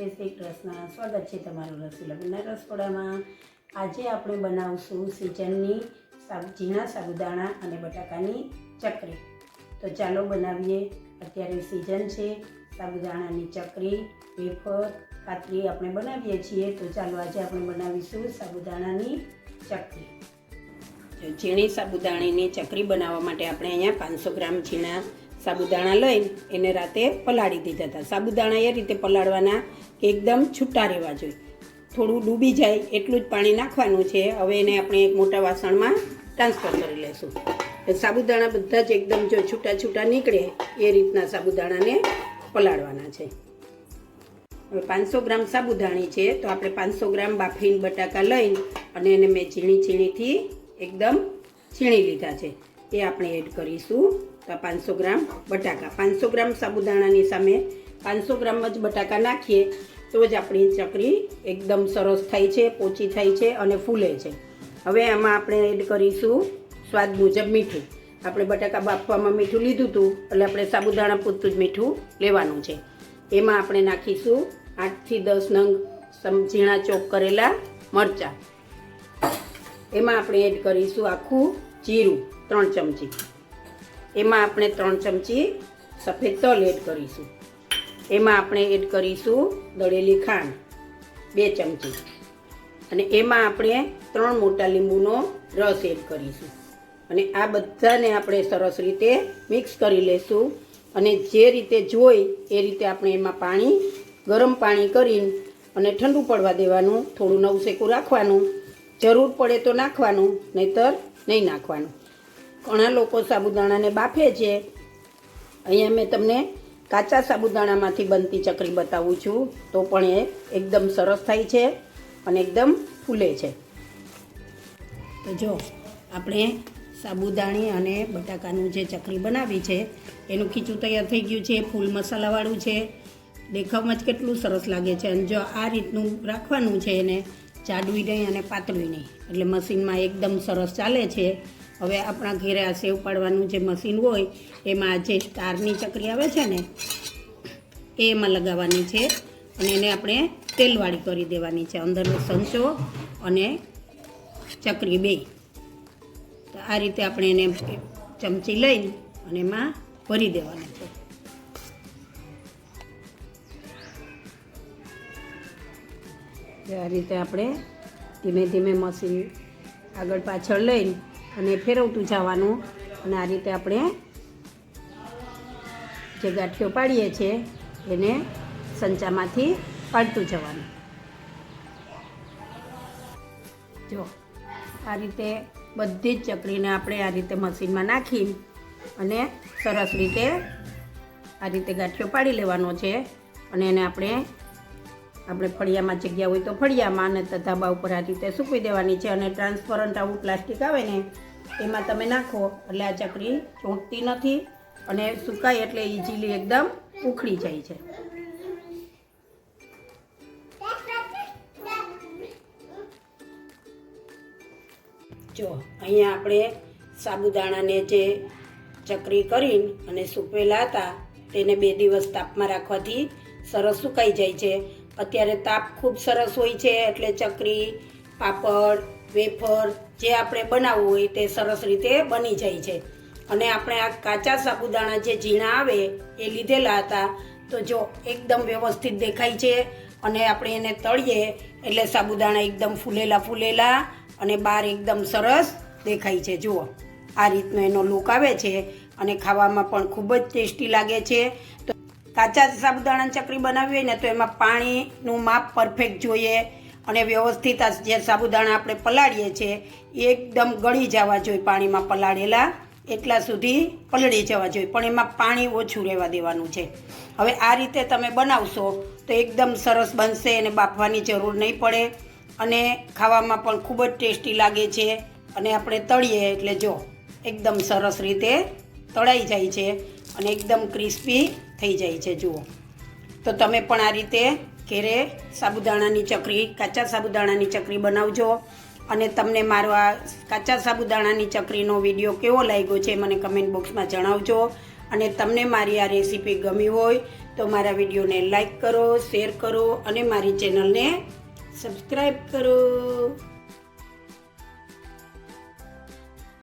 જય શ્રી સ્વાગત છે તમારું રસી લગ્નના રસોડામાં આજે આપણે બનાવશું સિઝનની ઝીણા સાબુદાણા અને બટાકાની ચકરી. તો ચાલો બનાવીએ. અત્યારે સિઝન છે, સાબુદાણાની ચકરી, વેફર કાતરી આપણે બનાવીએ છીએ. તો ચાલો આજે આપણે બનાવીશું સાબુદાણાની ચકરી. ઝીણી સાબુદાણીની ચકરી બનાવવા માટે આપણે અહીંયા પાંચસો ગ્રામ ઝીણા સાબુદાણા લઈને એને રાતે પલાળી દીધા હતા. સાબુદાણા એ રીતે પલાળવાના કે એકદમ છૂટા રહેવા જોઈએ. થોડું ડૂબી જાય એટલું જ પાણી નાખવાનું છે. હવે એને આપણે એક મોટા વાસણમાં ટ્રાન્સફર કરી લઈશું સાબુદાણા બધા જ એકદમ જો છૂટા છૂટા નીકળે, એ રીતના સાબુદાણાને પલાળવાના છે. હવે પાંચસો ગ્રામ સાબુદાણી છે, તો આપણે પાંચસો ગ્રામ બાફીને બટાકા લઈને અને એને મેં ઝીણી ઝીણીથી એકદમ છીણી લીધા છે. એ આપણે એડ કરીશું. તો પાંચસો ગ્રામ બટાકા. પાંચસો ગ્રામ સાબુદાણાની સામે પાંચસો ગ્રામ જ બટાકા નાખીએ તો જ આપણી ચકરી એકદમ સરસ થાય છે, પોચી થાય છે અને ફૂલે છે. હવે આમાં આપણે એડ કરીશું સ્વાદ મુજબ મીઠું. આપણે બટાકા બાફવામાં મીઠું લીધું હતું, એટલે આપણે સાબુદાણા પૂરતું જ મીઠું લેવાનું છે. એમાં આપણે નાખીશું આઠથી દસ નંગ ઝીણા ચોપ કરેલા મરચાં. એમાં આપણે એડ કરીશું આખું જીરું. ત્રણ ચમચી. એમાં આપણે ત્રણ ચમચી સફેદ તલ એડ કરીશું. એમાં આપણે એડ કરીશું દળેલી ખાંડ, બે ચમચી. અને એમાં આપણે ત્રણ મોટા લીંબુનો રસ એડ કરીશું. અને આ બધાને આપણે સરસ રીતે મિક્સ કરી લેશું. અને જે રીતે જોઈ એ રીતે આપણે એમાં પાણી, ગરમ પાણી કરીને અને ઠંડુ પડવા દેવાનું, થોડું નવસેકું રાખવાનું. જરૂર પડે તો નાખવાનું, નહીતર નહીં નાખવાનું. ઘણા લોકો સાબુદાણાને બાફે છે. અહીંયા મેં તમને કાચા સાબુદાણામાંથી બનતી ચકરી બતાવું છું. તો પણ એ એકદમ સરસ થાય છે અને એકદમ ફૂલે છે. તો જો, આપણે સાબુદાણી અને બટાકાનું જે ચકરી બનાવી છે, એનું ખીચું તૈયાર થઈ ગયું છે. ફૂલ મસાલાવાળું છે. દેખાવમાં જ કેટલું સરસ લાગે છે. અને જો આ રીતનું રાખવાનું છે એને જાડવી નહીં અને પાતળવી નહીં એટલે મશીનમાં એકદમ સરસ ચાલે છે. હવે આપણા ઘેરે આ સેવ પાડવાનું જે મશીન હોય, એમાં જે સ્ટારની ચકરી આવે છે ને એ એમાં લગાવવાની છે અને એને આપણે તેલવાળી કરી દેવાની છે. અંદરનો સંચો અને ચકરી બે. તો આ રીતે આપણે એને ચમચી લઈને અને એમાં ભરી દેવાનું છે. આ રીતે આપણે ધીમે ધીમે મશીન આગળ પાછળ લઈને અને ફેરવતું જવાનું. અને આ રીતે આપણે જે ગાંઠીઓ પાડીએ છીએ, એને સંચામાંથી પાડતું જવાનું. જો, આ રીતે બધી જ ચકરીને આપણે આ રીતે મશીનમાં નાખી અને સરસ રીતે આ રીતે ગાંઠીઓ પાડી લેવાનો છે. અને એને આપણે આપણે ફળિયામાં જગ્યા હોય તો ફળિયામાં અને ધાબા ઉપર આ રીતે સૂકવી દેવાની છે અને ટ્રાન્સપરન્ટ આવું પ્લાસ્ટિક આવે ને, એમાં તમે નાખો. એટલે આ ચકરી ચોંટતી નથી અને સુકાય એટલે ઇઝીલી એકદમ ઉખડી જાય છે. જો, અહીંયા આપણે સાબુદાણાને જે ચકરી કરીને અને સૂકવેલા હતા, તેને બે દિવસ તાપમાં રાખવાથી સરસ સુકાઈ જાય છે. અત્યારે તાપ ખૂબ સરસ હોય છે, એટલે ચકરી, પાપડ, વેફર જે આપણે બનાવવું હોય તે સરસ રીતે બની જાય છે. અને આપણે આ કાચા સાબુદાણા જે ઝીણા આવે એ લીધેલા હતા, તો જો એકદમ વ્યવસ્થિત દેખાય છે અને આપણે એને તળીએ, એટલે સાબુદાણા એકદમ ફૂલેલા ફૂલેલા અને બહાર એકદમ સરસ દેખાય છે. જુઓ, આ રીતનો એનો લુક આવે છે અને ખાવામાં પણ ખૂબ જ ટેસ્ટી લાગે છે. તો કાચા સાબુદાણા ચકરી બનાવવી હોય ને તો એમાં પાણીનું માપ પરફેક્ટ જોઈએ અને વ્યવસ્થિત જે સાબુદાણા આપણે પલાળીએ છીએ, એ એકદમ ગળી જવા જોઈએ પાણીમાં પલાળેલા, એટલા સુધી પલળી જવા જોઈએ. પણ એમાં પાણી ઓછું રહેવા દેવાનું છે. હવે આ રીતે તમે બનાવશો તો એકદમ સરસ બનશે અને બાફવાની જરૂર નહીં પડે અને ખાવામાં પણ ખૂબ જ ટેસ્ટી લાગે છે અને આપણે તળીએ એટલે જો, એકદમ સરસ રીતે તળાઈ જાય છે અને એકદમ ક્રિસ્પી થઈ જાય છે, જુઓ. તો તમે પણ આ રીતે ઘેરે સાબુદાણાની ચકરી, કાચા સાબુદાણાની ચકરી બનાવજો અને તમને મારો આ કાચા સાબુદાણાની ચકરીનો વીડિયો કેવો લાગ્યો છે મને કમેન્ટ બોક્સમાં જણાવજો અને તમને મારી આ રેસીપી ગમી હોય તો મારા વિડીયોને લાઈક કરો, શેર કરો અને મારી ચેનલને સબસ્ક્રાઈબ કરો.